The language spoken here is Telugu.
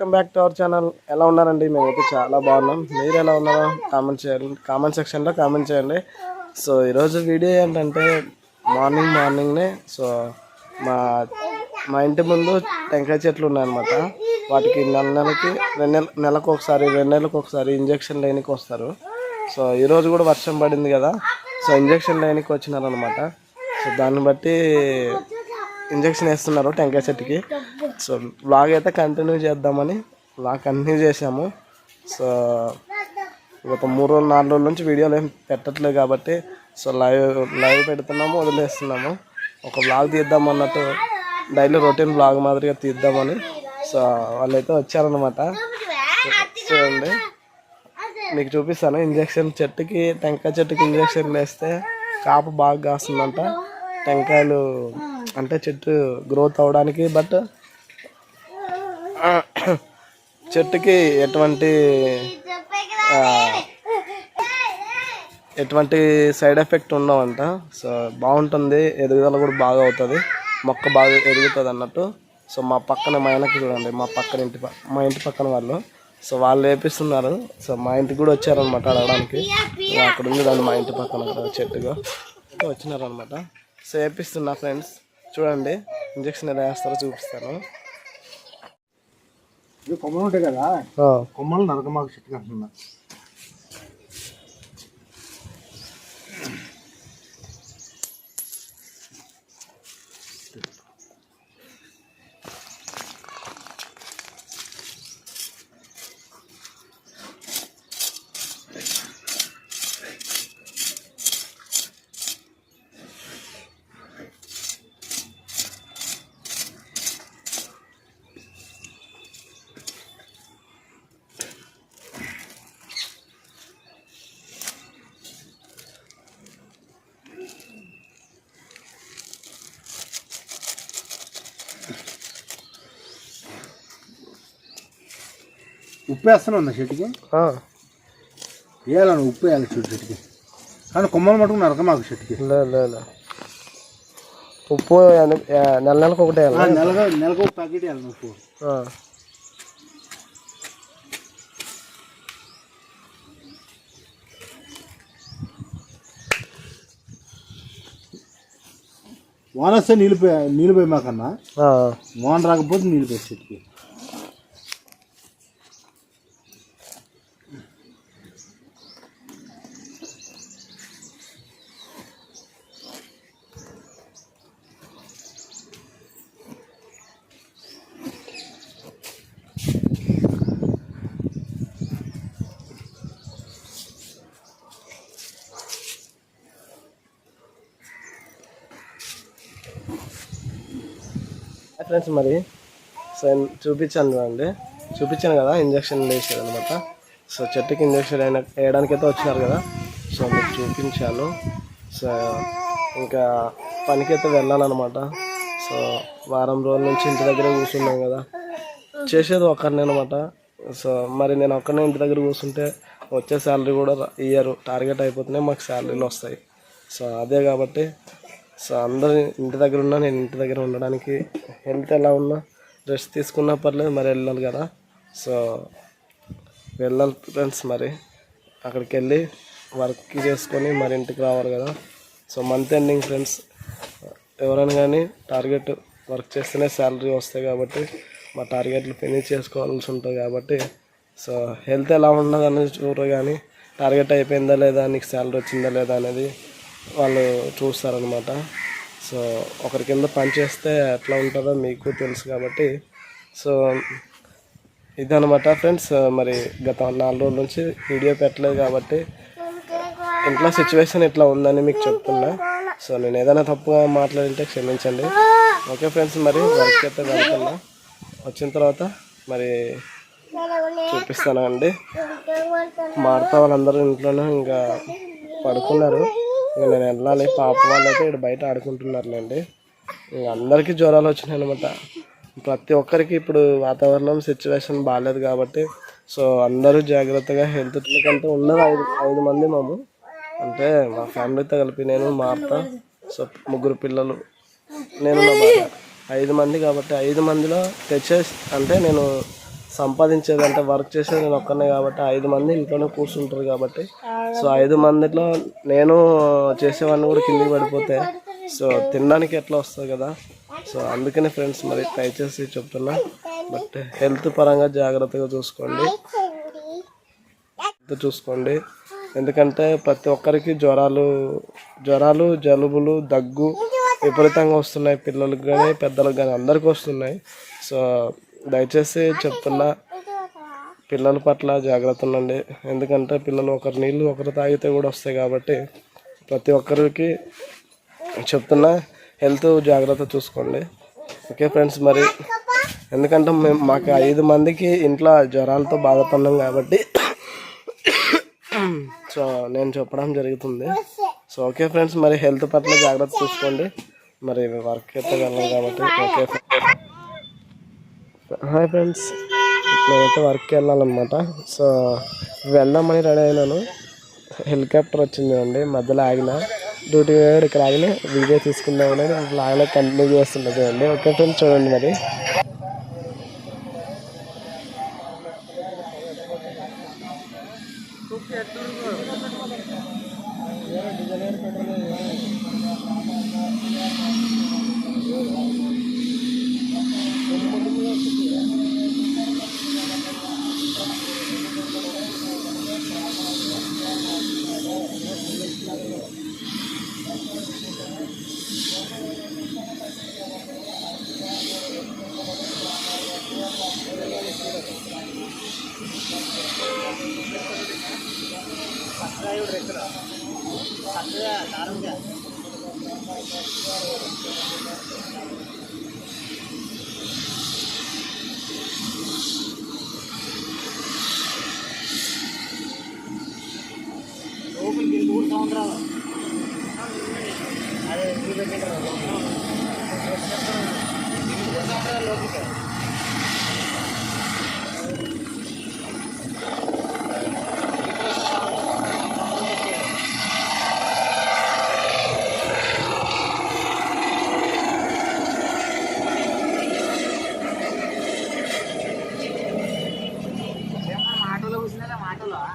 Welcome back to our channel. ఎలా ఉన్నారండి? మేమైతే చాలా బాగున్నాం. మీరు ఎలా ఉన్నారో కామెంట్ చేయండి కామెంట్ సెక్షన్లో కామెంట్ చేయండి. సో ఈరోజు వీడియో ఏంటంటే మార్నింగ్ మార్నింగ్నే సో మా మా ఇంటి ముందు టెంకాయ చెట్లు ఉన్నాయన్నమాట. వాటికి నెల నెలకి రెండు నెల నెలకు ఒకసారి రెండు నెలలకు ఒకసారి ఇంజక్షన్ లేనికి వస్తారు. సో ఈరోజు కూడా వర్షం పడింది కదా. సో ఇంజక్షన్ లేనికి వచ్చినారనమాట సో దాన్ని బట్టి ఇంజక్షన్ వేస్తున్నారు టెంకాయ చెట్టుకి. సో బ్లాగ్ అయితే కంటిన్యూ చేద్దామని బ్లాగ్ కంటిన్యూ చేసాము సో గత మూడు రోజులు నాలుగు రోజుల నుంచి వీడియోలు ఏం పెట్టట్లేదు కాబట్టి సో లైవ్ లైవ్ పెడుతున్నాము వదిలేస్తున్నాము. ఒక బ్లాగ్ తీద్దాం అన్నట్టు డైలీ రొటీన్ బ్లాగ్ మాదిరిగా తీద్దామని సో వాళ్ళైతే వచ్చారనమాట చూడండి. మీకు చూపిస్తాను. ఇంజక్షన్ చెట్టుకి టెంకాయ చెట్టుకి ఇంజక్షన్ వేస్తే కాపు బాగా కాస్తుందంట. టెంకాయలు అంటే చెట్టు గ్రోత్ అవడానికి బట్ చెట్టుకి ఎటువంటి ఎటువంటి సైడ్ ఎఫెక్ట్ ఉండవంట. సో బాగుంటుంది. ఎదుగుదల కూడా బాగా అవుతుంది. మొక్క బాగా ఎదుగుతుంది అన్నట్టు. సో మా పక్కన మా ఆయనకి చూడండి. మా పక్కన ఇంటి మా ఇంటి పక్కన వాళ్ళు. సో వాళ్ళు వేపిస్తున్నారు సో మా ఇంటికి కూడా వచ్చారనమాట అడగడానికి. అక్కడ ఉంది దాన్ని మా ఇంటి పక్కన చెట్టుగా. వచ్చినారనమాట సో వేపిస్తున్నా ఫ్రెండ్స్. చూడండి. ఇంజక్షన్ ఎలా వేస్తారో చూపిస్తాను. ఇది కొమ్మలు ఉంటాయి కదా? కొమ్మలు నరకమాకు చెట్టు అంటున్నా. ఉప్పు వేస్తాను చెట్టుకి. వేయాలను ఉప్పు వేయాలి చెట్టు చెట్టుకి. కానీ కొమ్మలు మటుకు నరకమాకు చెట్టుకి. లే లే లే. ఉప్పు నెల నెలకు ఒకటే ఆ, నెలగా నెలకు ఒక ప్యాకెట్ వేయాలి ఉప్పు. వాన వస్తే నీళ్ళు నీళ్ళు పోయి మాకన్నా. వాన రాకపోతే నీళ్ళు పోయి చెట్టుకి. ఫ్రెండ్స్ మరి సో చూపించాను చూడండి. చూపించాను కదా ఇంజక్షన్ వేసారు అనమాట సో చెట్టుకి ఇంజక్షన్ అయిన వేయడానికి అయితే వచ్చినారు కదా. సో మీకు చూపించాను. సో ఇంకా పనికైతే వెళ్ళాలన్నమాట సో వారం రోజుల నుంచి ఇంటి దగ్గర కూర్చున్నాం కదా. చేసేది ఒక్కరినే అనమాట సో మరి నేను ఒక్కనే ఇంటి దగ్గర కూర్చుంటే వచ్చే శాలరీ కూడా ఇయ్యరు టార్గెట్ అయిపోతున్నాయి మాకు శాలరీలు వస్తాయి. సో అదే కాబట్టి సో అందరు ఇంటి దగ్గర ఉన్నా నేను ఇంటి దగ్గర ఉండడానికి హెల్త్ ఎలా ఉన్నా రెస్ట్ తీసుకున్నా పర్లేదు మరి వెళ్ళాలి కదా. సో వెళ్ళాలి ఫ్రెండ్స్ మరి. అక్కడికి వెళ్ళి వర్క్ చేసుకొని మరి ఇంటికి రావాలి కదా. So month ending friends. ఎవరైనా కానీ టార్గెట్ వర్క్ చేస్తేనే శాలరీ వస్తాయి కాబట్టి మా టార్గెట్లు ఫినిష్ చేసుకోవాల్సి ఉంటుంది కాబట్టి సో హెల్త్ ఎలా ఉన్నదని చూడరు కానీ టార్గెట్ అయిపోయిందా లేదా నీకు శాలరీ వచ్చిందా లేదా అనేది వాళ్ళు చూస్తారనమాట సో ఒకరి కింద పని చేస్తే ఎట్లా ఉంటుందో మీకు తెలుసు కాబట్టి. సో ఇదనమాట ఫ్రెండ్స్. మరి గత నాలుగు రోజుల నుంచి వీడియో పెట్టలేదు కాబట్టి ఇంట్లో సిచ్యువేషన్ ఇట్లా ఉందని మీకు చెప్తున్నా. సో నేను ఏదైనా తప్పుగా మాట్లాడింటే క్షమించండి. ఓకే ఫ్రెండ్స్ మరి వర్క్ అయితే వెళ్తున్నా వచ్చిన తర్వాత మరి చూపిస్తాను అండి మారుతా వాళ్ళందరూ ఇంట్లోనే ఇంకా పడుకున్నారు. ఇంకా నేను వెళ్ళాలి పాప వాళ్ళు అయితే ఇక్కడ బయట ఆడుకుంటున్నారులేండి. ఇంకా అందరికీ జ్వరాలు వచ్చినాయి అనమాట ప్రతి ఒక్కరికి ఇప్పుడు వాతావరణం సిచ్యువేషన్ బాగాలేదు కాబట్టి సో అందరూ జాగ్రత్తగా హెల్త్ ఎందుకంటే ఉన్నది ఐదు ఐదు మంది మాము. అంటే మా ఫ్యామిలీతో కలిపి నేను మా అత్త సో ముగ్గురు పిల్లలు. నేను నా ఐదు మంది కాబట్టి ఐదు మందిలో తెచ్చే అంటే నేను సంపాదించేదంటే వర్క్ చేసేది నేను ఒక్కనే కాబట్టి ఐదు మంది ఇంట్లోనే కూర్చుంటారు కాబట్టి. సో ఐదు మందిలో నేను చేసేవాడిని కూడా కిందికి పడిపోతే సో తినడానికి ఎట్లా వస్తుంది కదా? సో అందుకనే ఫ్రెండ్స్ మరి ట్రై చేసి చెప్తున్నా బట్ హెల్త్ పరంగా జాగ్రత్తగా చూసుకోండి. హెల్త్ చూసుకోండి. ఎందుకంటే ప్రతి ఒక్కరికి జ్వరాలు జ్వరాలు జలుబులు దగ్గు విపరీతంగా వస్తున్నాయి. పిల్లలకు కానీ పెద్దలకు కానీ అందరికీ వస్తున్నాయి. సో దయచేసి చెప్తున్నా పిల్లల పట్ల జాగ్రత్త ఉండండి. ఎందుకంటే పిల్లలు ఒకరి నీళ్ళు ఒకరు తాగితే కూడా వస్తాయి కాబట్టి ప్రతి ఒక్కరికి చెప్తున్నా హెల్త్ జాగ్రత్త చూసుకోండి. ఓకే ఫ్రెండ్స్ మరి ఎందుకంటే మేము మాకు ఐదు మందికి ఇంట్లో జ్వరాలతో బాధపడినాం కాబట్టి సో నేను చెప్పడం జరుగుతుంది. సో ఓకే ఫ్రెండ్స్ మరి హెల్త్ పట్ల జాగ్రత్త చూసుకోండి. మరి వర్క్ అయితే వెళ్ళాం కాబట్టి ఓకే హాయ్ ఫ్రెండ్స్ నేనైతే వర్క్కి వెళ్ళాలన్నమాట. సో వెళ్దామని రెడీ అయినాను. హెలికాప్టర్ వచ్చింది అండి మధ్యలో ఆగిన. డ్యూటీ వేయడు ఇక్కడ ఆగిన. వీడియో తీసుకుందామని లాగా కంటిన్యూ చేస్తున్నది అండి ఓకే ఫ్రెండ్స్ చూడండి మరి. 我都不认识别人。